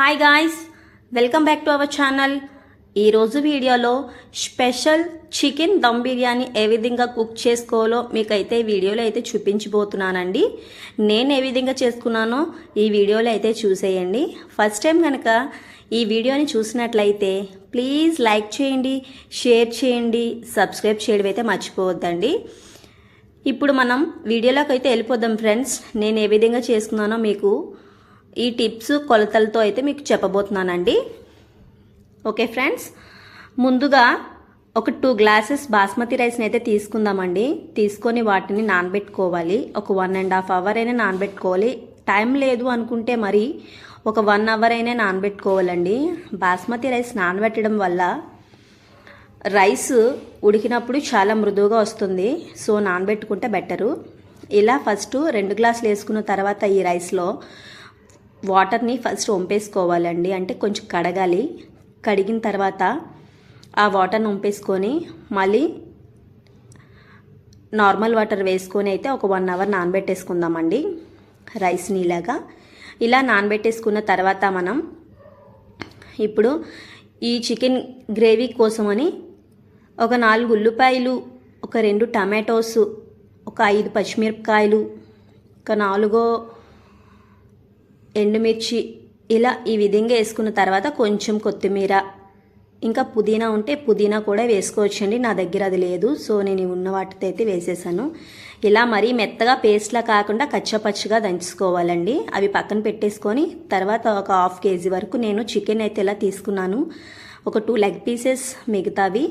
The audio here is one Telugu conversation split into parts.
Hi guys welcome back to our channel ఈరోజు వీడియోలో స్పెషల్ చికెన్ దమ్ బిర్యానీ ఏ విధంగా కుక్ చేసుకోవాలో మీకైతే వీడియోలో అయితే చూపించబోతున్నానండి. నేను ఏ విధంగా చేసుకున్నానో ఈ వీడియోలో అయితే చూసేయండి. ఫస్ట్ టైం కనుక ఈ వీడియోని చూసినట్లయితే ప్లీజ్ లైక్ చేయండి షేర్ చేయండి సబ్స్క్రైబ్ చేయడం అయితే మర్చిపోవద్దండి. ఇప్పుడు మనం వీడియోలోకి అయితే వెళ్ళిపోదాం ఫ్రెండ్స్ నేను ఏ విధంగా చేసుకున్నానో మీకు ఈ టిప్స్ కొలతలతో అయితే మీకు చెప్పబోతున్నానండి. ఓకే ఫ్రెండ్స్ ముందుగా ఒక టూ గ్లాసెస్ బాస్మతి రైస్ని అయితే తీసుకుందామండి. తీసుకొని వాటిని నానబెట్టుకోవాలి. ఒక వన్ అండ్ హాఫ్ అవర్ అయినా నానబెట్టుకోవాలి. టైం లేదు అనుకుంటే మరి ఒక వన్ అవర్ అయినా నానబెట్టుకోవాలండి. బాస్మతి రైస్ నానబెట్టడం వల్ల రైస్ ఉడికినప్పుడు చాలా మృదువుగా వస్తుంది. సో నానబెట్టుకుంటే బెటరు. ఇలా ఫస్ట్ రెండు గ్లాసులు వేసుకున్న తర్వాత ఈ రైస్లో వాటర్ని ఫస్ట్ వంపేసుకోవాలండి. అంటే కొంచెం కడగాలి. కడిగిన తర్వాత ఆ వాటర్ని వంపేసుకొని మళ్ళీ నార్మల్ వాటర్ వేసుకొని అయితే ఒక వన్ అవర్ నానబెట్టేసుకుందామండి. రైస్ని ఇలాగా ఇలా నానబెట్టేసుకున్న తర్వాత మనం ఇప్పుడు ఈ చికెన్ గ్రేవీ కోసమని ఒక నాలుగు ఉల్లిపాయలు ఒక రెండు టమాటోస్ ఒక ఐదు పచ్చిమిరపకాయలు ఒక నాలుగో ఎండుమిర్చి ఇలా ఈ విధంగా వేసుకున్న తర్వాత కొంచెం కొత్తిమీర. ఇంకా పుదీనా ఉంటే పుదీనా కూడా వేసుకోవచ్చండి నా దగ్గర అది లేదు సో నేను ఉన్న వాటితో అయితే వేసేసాను. ఇలా మరీ మెత్తగా పేస్ట్లా కాకుండా కచ్చపచ్చగా దంచుకోవాలండి. అవి పక్కన పెట్టేసుకొని తర్వాత ఒక హాఫ్ కేజీ వరకు నేను చికెన్ అయితే ఇలా తీసుకున్నాను. ఒక టూ లెగ్ పీసెస్ మిగతావి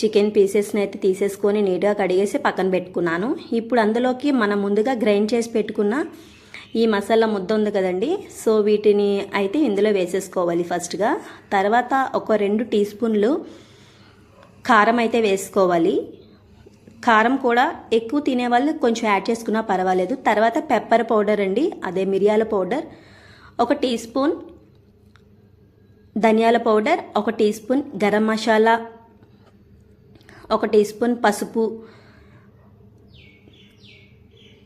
చికెన్ పీసెస్ని అయితే తీసేసుకొని నీట్గా కడిగేసి పక్కన పెట్టుకున్నాను. ఇప్పుడు అందులోకి మనం ముందుగా గ్రైండ్ చేసి పెట్టుకున్న ఈ మసాలా ముద్ద ఉంది కదండి. సో వీటిని అయితే ఇందులో వేసేసుకోవాలి ఫస్ట్గా తర్వాత ఒక రెండు టీ స్పూన్లు కారం అయితే వేసుకోవాలి. కారం కూడా ఎక్కువ తినేవాళ్ళు కొంచెం యాడ్ చేసుకున్నా పర్వాలేదు. తర్వాత పెప్పర్ పౌడర్ అండి అదే మిరియాల పౌడర్ ఒక టీ స్పూన్ ధనియాల పౌడర్ ఒక టీ స్పూన్ గరం మసాలా ఒక టీ స్పూన్ పసుపు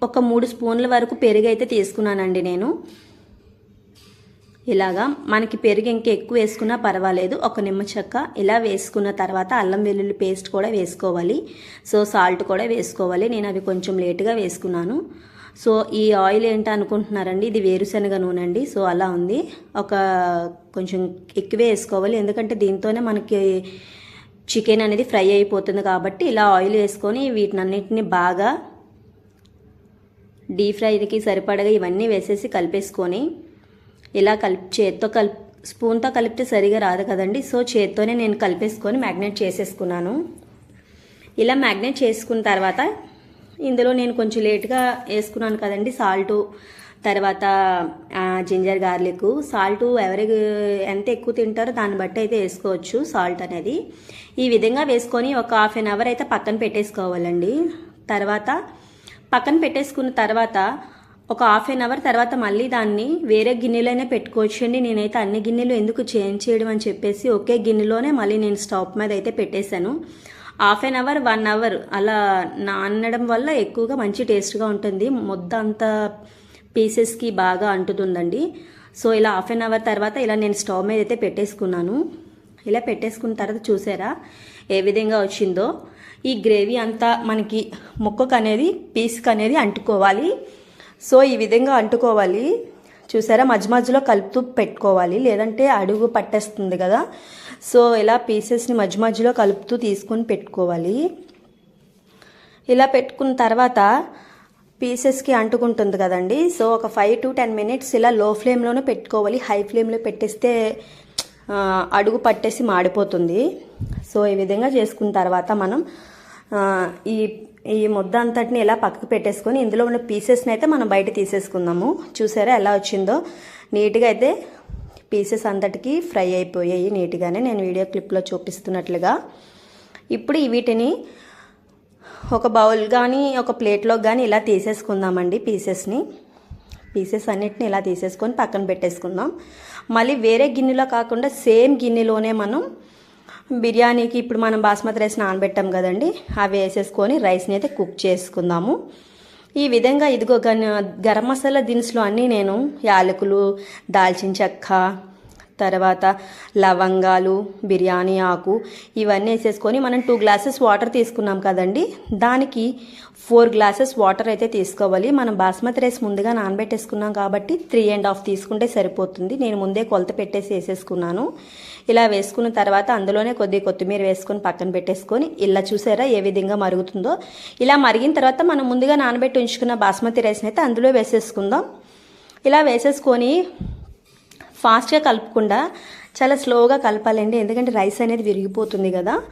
ఒక మూడు స్పూన్ల వరకు పెరుగు అయితే తీసుకున్నానండి నేను. ఇలాగా మనకి పెరుగు ఇంకా ఎక్కువ వేసుకున్నా పర్వాలేదు. ఒక నిమ్మ చెక్క ఇలా వేసుకున్న తర్వాత అల్లం వెల్లుల్లి పేస్ట్ కూడా వేసుకోవాలి. సో సాల్ట్ కూడా వేసుకోవాలి. నేను అవి కొంచెం లేటుగా వేసుకున్నాను. సో ఈ ఆయిల్ ఏంటి అనుకుంటున్నారండి? ఇది వేరుశనగ నూనె అండి. సో అలా ఉంది. ఒక కొంచెం ఎక్కువే వేసుకోవాలి. ఎందుకంటే దీంతోనే మనకి చికెన్ అనేది ఫ్రై అయిపోతుంది కాబట్టి ఇలా ఆయిల్ వేసుకొని వీటినన్నిటిని బాగా డీప్ ఫ్రైకి సరిపడగా ఇవన్నీ వేసేసి కలిపేసుకొని ఇలా కలిపి చేత్తో కలిపి స్పూన్తో కలిపితే సరిగా రాదు కదండి. సో చేత్తోనే నేను కలిపేసుకొని మ్యాగ్నేట్ చేసేసుకున్నాను. ఇలా మ్యాగ్నేట్ చేసుకున్న తర్వాత ఇందులో నేను కొంచెం లేట్గా వేసుకున్నాను కదండి. సాల్టు తర్వాత జింజర్ గార్లిక్. సాల్ట్ ఎవరి ఎంత ఎక్కువ తింటారో దాన్ని బట్టి అయితే వేసుకోవచ్చు సాల్ట్ అనేది. ఈ విధంగా వేసుకొని ఒక హాఫ్ అన్ అవర్ అయితే పక్కన పెట్టేసుకోవాలండి. తర్వాత పక్కన పెట్టేసుకున్న తర్వాత ఒక హాఫ్ అన్ అవర్ తర్వాత మళ్ళీ దాన్ని వేరే గిన్నెలోనే పెట్టుకోవచ్చు అండి నేనైతే అన్ని గిన్నెలు ఎందుకు చేంజ్ చేయడం అని చెప్పేసి ఒకే గిన్నెలోనే మళ్ళీ నేను స్టవ్ మీద అయితే పెట్టేశాను. Half an hour one hour అలా నానడం వల్ల ఎక్కువగా మంచి టేస్ట్గా ఉంటుంది. ముద్ద పీసెస్కి బాగా అంటుతుందండి. సో ఇలా హాఫ్ అన్ అవర్ తర్వాత ఇలా నేను స్టవ్ మీద అయితే పెట్టేసుకున్నాను. ఇలా పెట్టేసుకున్న తర్వాత చూసారా? ఏ విధంగా వచ్చిందో? ఈ గ్రేవీ అంతా మనకి ముక్కకు అనేది పీస్కి అనేది అంటుకోవాలి. సో ఈ విధంగా అంటుకోవాలి. చూసారా? మధ్య మధ్యలో కలుపుతూ పెట్టుకోవాలి. లేదంటే అడుగు పట్టేస్తుంది కదా. సో ఇలా పీసెస్ని మధ్య మధ్యలో కలుపుతూ తీసుకొని పెట్టుకోవాలి. ఇలా పెట్టుకున్న తర్వాత పీసెస్కి అంటుకుంటుంది కదండి. సో ఒక ఫైవ్ టు టెన్ మినిట్స్ ఇలా లో ఫ్లేమ్లోనే పెట్టుకోవాలి. హై ఫ్లేమ్లో పెట్టేస్తే అడుగు పట్టేసి మాడిపోతుంది. సో ఈ విధంగా చేసుకున్న తర్వాత మనం ఈ ఈ ముద్ద అంతటిని ఇలా పక్కకు పెట్టేసుకొని ఇందులో ఉన్న పీసెస్ని అయితే మనం బయట తీసేసుకుందాము. చూసారా ఎలా వచ్చిందో? నీట్గా అయితే పీసెస్ అంతటికి ఫ్రై అయిపోయాయి నీట్గానే. నేను వీడియో క్లిప్లో చూపిస్తున్నట్లుగా. ఇప్పుడు వీటిని ఒక బౌల్ కానీ ఒక ప్లేట్లో కానీ ఇలా తీసేసుకుందామండి పీసెస్ని. పీసెస్ అన్నిటిని ఇలా తీసేసుకొని పక్కన పెట్టేసుకుందాం. మళ్ళీ వేరే గిన్నెలో కాకుండా సేమ్ గిన్నెలోనే మనం బిర్యానీకి ఇప్పుడు మనం బాస్మతి రైస్ నానబెట్టాం కదండి అవి వేసేసుకొని రైస్ని అయితే కుక్ చేసుకుందాము. ఈ విధంగా ఇదిగో గరం మసాలా దినుసులు అన్నీ నేను యాలకులు దాల్చిన చెక్క తర్వాత లవంగాలు బిర్యానీ ఆకు ఇవన్నీ వేసేసుకొని మనం టూ గ్లాసెస్ వాటర్ తీసుకున్నాం కదండి. దానికి ఫోర్ గ్లాసెస్ వాటర్ అయితే తీసుకోవాలి. మనం బాస్మతి రైస్ ముందుగా నానబెట్టేసుకున్నాం కాబట్టి త్రీ అండ్ హాఫ్ తీసుకుంటే సరిపోతుంది. నేను ముందే కొలత పెట్టేసి వేసేసుకున్నాను. ఇలా వేసుకున్న తర్వాత అందులోనే కొద్ది కొత్తిమీర వేసుకొని పక్కన పెట్టేసుకొని ఇలా చూసారా ఏ విధంగా మరుగుతుందో? ఇలా మరిగిన తర్వాత మనం ముందుగా నానబెట్టి ఉంచుకున్న బాస్మతి రైస్ని అయితే అందులో వేసేసుకుందాం. ఇలా వేసేసుకొని ఫాస్ట్గా కలపకుండా చాలా స్లోగా కలపాలండి. ఎందుకంటే రైస్ అనేది విరిగిపోతుంది కదా.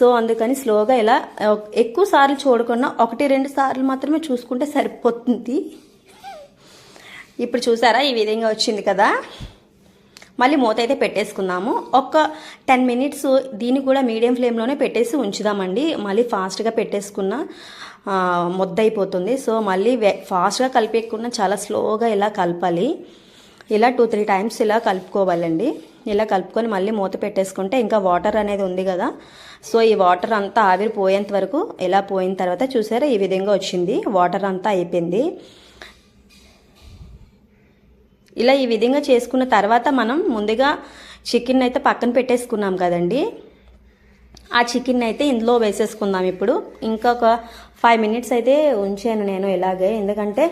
సో అందుకని స్లోగా ఇలా ఎక్కువ సార్లు చూడకుండా ఒకటి రెండు సార్లు మాత్రమే చూసుకుంటే సరిపోతుంది. ఇప్పుడు చూసారా? ఈ విధంగా వచ్చింది కదా. మళ్ళీ మూత అయితే పెట్టేసుకుందాము. ఒక టెన్ మినిట్స్ దీన్ని కూడా మీడియం ఫ్లేమ్లోనే పెట్టేసి ఉంచుదామండి. మళ్ళీ ఫాస్ట్గా పెట్టేసుకున్న ముద్ద అయిపోతుంది సో మళ్ళీ వే- ఫాస్ట్గా కలిపేయకుండా చాలా స్లోగా ఇలా కలపాలి. ఇలా టూ త్రీ టైమ్స్ ఇలా కలుపుకోవాలండి. ఇలా కలుపుకొని మళ్ళీ మూత పెట్టేసుకుంటే ఇంకా వాటర్ అనేది ఉంది కదా. సో ఈ వాటర్ అంతా ఆవిరి పోయేంత వరకు ఇలా పోయిన తర్వాత చూసారా ఈ విధంగా వచ్చింది. వాటర్ అంతా అయిపోయింది. ఇలా ఈ విధంగా చేసుకున్న తర్వాత మనం ముందుగా చికెన్ అయితే పక్కన పెట్టేసుకున్నాం కదండి. ఆ చికెన్ అయితే ఇందులో వేసేసుకుందాం ఇప్పుడు. ఇంకొక ఫైవ్ మినిట్స్ అయితే ఉంచాను నేను ఇలాగే. ఎందుకంటే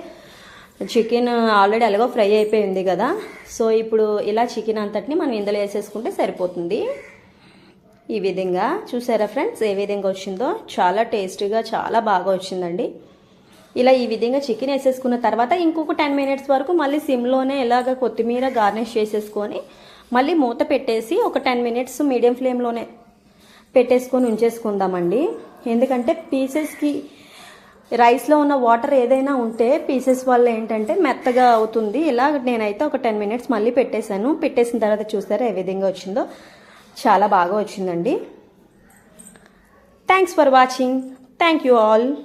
చికెన్ ఆల్రెడీ ఎలాగో ఫ్రై అయిపోయింది కదా. సో ఇప్పుడు ఇలా చికెన్ అంతటిని మనం ఇందులో వేసేసుకుంటే సరిపోతుంది. ఈ విధంగా చూసారా ఫ్రెండ్స్ ఏ విధంగా వచ్చిందో? చాలా టేస్టీగా చాలా బాగా వచ్చిందండి. ఇలా ఈ విధంగా చికెన్ వేసేసుకున్న తర్వాత ఇంకొక టెన్ మినిట్స్ వరకు మళ్ళీ సిమ్లోనే ఇలాగ కొత్తిమీర గార్నిష్ చేసేసుకొని మళ్ళీ మూత పెట్టేసి ఒక టెన్ మినిట్స్ మీడియం ఫ్లేమ్లోనే పెట్టేసుకొని ఉంచేసుకుందామండి. ఎందుకంటే పీసెస్కి రైస్లో ఉన్న వాటర్ ఏదైనా ఉంటే పీసెస్ వల్ల ఏంటంటే మెత్తగా అవుతుంది. ఇలా నేనైతే ఒక టెన్ మినిట్స్ మళ్ళీ పెట్టేశాను. పెట్టేసిన తర్వాత చూసారా ఏ విధంగా వచ్చిందో? చాలా బాగా వచ్చిందండి. Thanks for watching thank you all